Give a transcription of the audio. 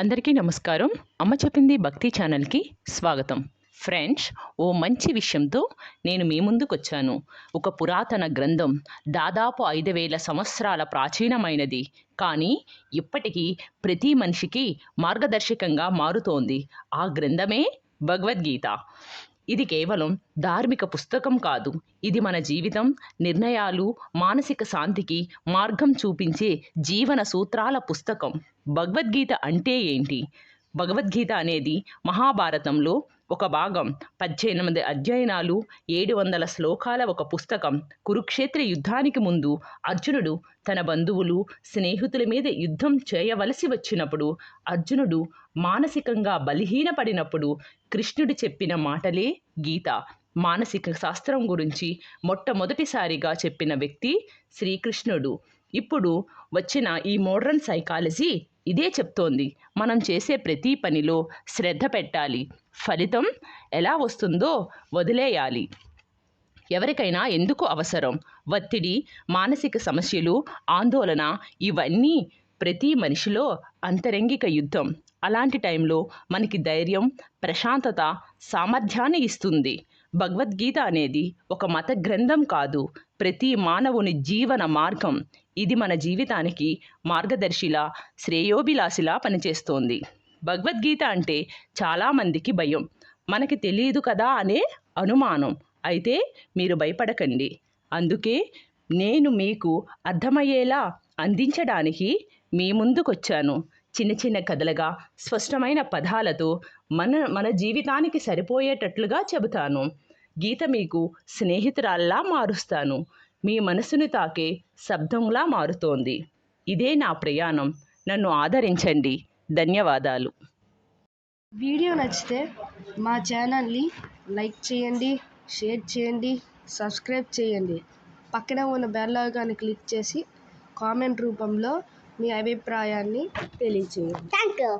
అందరికీ నమస్కారం. అమ్మ చెప్పింది భక్తి ఛానల్కి స్వాగతం. ఫ్రెండ్స్ ఓ మంచి విషయంతో నేను మీ ముందుకు వచ్చాను ఒక పురాతన గ్రంథం దాదాపు ఐదు వేల సంవత్సరాల ప్రాచీనమైనది. కానీ ఇప్పటికీ ప్రతి మనిషికి మార్గదర్శకంగా మారుతోంది. ఆ గ్రంథమే భగవద్గీత. ఇది కేవలం ధార్మిక పుస్తకం కాదు. ఇది మన జీవితం నిర్ణయాలు మానసిక శాంతికి మార్గం చూపించే జీవన సూత్రాల పుస్తకం. భగవద్గీత అంటే ఏంటి? భగవద్గీత అనేది మహాభారతంలో ఒక భాగం. పద్దెనిమిది అధ్యయనాలు ఏడు వందల శ్లోకాల ఒక పుస్తకం. కురుక్షేత్ర యుద్ధానికి ముందు అర్జునుడు తన బంధువులు స్నేహితుల మీద యుద్ధం చేయవలసి వచ్చినప్పుడు అర్జునుడు మానసికంగా బలహీనపడినప్పుడు కృష్ణుడు చెప్పిన మాటలే గీత. మానసిక శాస్త్రం గురించి మొట్టమొదటిసారిగా చెప్పిన వ్యక్తి శ్రీకృష్ణుడు. ఇప్పుడు వచ్చిన ఈ మోడర్న్ సైకాలజీ ఇదే చెప్తోంది. మనం చేసే ప్రతి పనిలో శ్రద్ధ పెట్టాలి. ఫలితం ఎలా వస్తుందో వదిలేయాలి. ఎవరికైనా ఎందుకు అవసరం? ఒత్తిడి మానసిక సమస్యలు ఆందోళన ఇవన్నీ ప్రతి మనిషిలో అంతరంగిక యుద్ధం. అలాంటి టైంలో మనకి ధైర్యం ప్రశాంతత సామర్థ్యాన్ని ఇస్తుంది. భగవద్గీత అనేది ఒక మత గ్రంథం కాదు. ప్రతి మానవుని జీవన మార్గం. ఇది మన జీవితానికి మార్గదర్శిలా శ్రేయోభిలాషిలా పనిచేస్తోంది. భగవద్గీత అంటే చాలామందికి భయం. మనకి తెలియదు కదా అనే అనుమానం. అయితే మీరు భయపడకండి. అందుకే నేను మీకు అర్థమయ్యేలా అందించడానికి మీ ముందుకొచ్చాను. చిన్న చిన్న కథలుగా స్పష్టమైన పదాలతో మన మన జీవితానికి సరిపోయేటట్లుగా చెబుతాను. గీత మీకు స్నేహితురాల్లా మారుస్తాను. మీ మనసును తాకే శబ్దంలా మారుతోంది. ఇదే నా ప్రయాణం. నన్ను ఆదరించండి. ధన్యవాదాలు. వీడియో నచ్చితే మా ఛానల్ని లైక్ చేయండి షేర్ చేయండి సబ్స్క్రైబ్ చేయండి. పక్కన ఉన్న బెల్ ఐకాన్ని క్లిక్ చేసి కామెంట్ రూపంలో మీ అభిప్రాయాన్ని తెలియచేయండి. Thank you.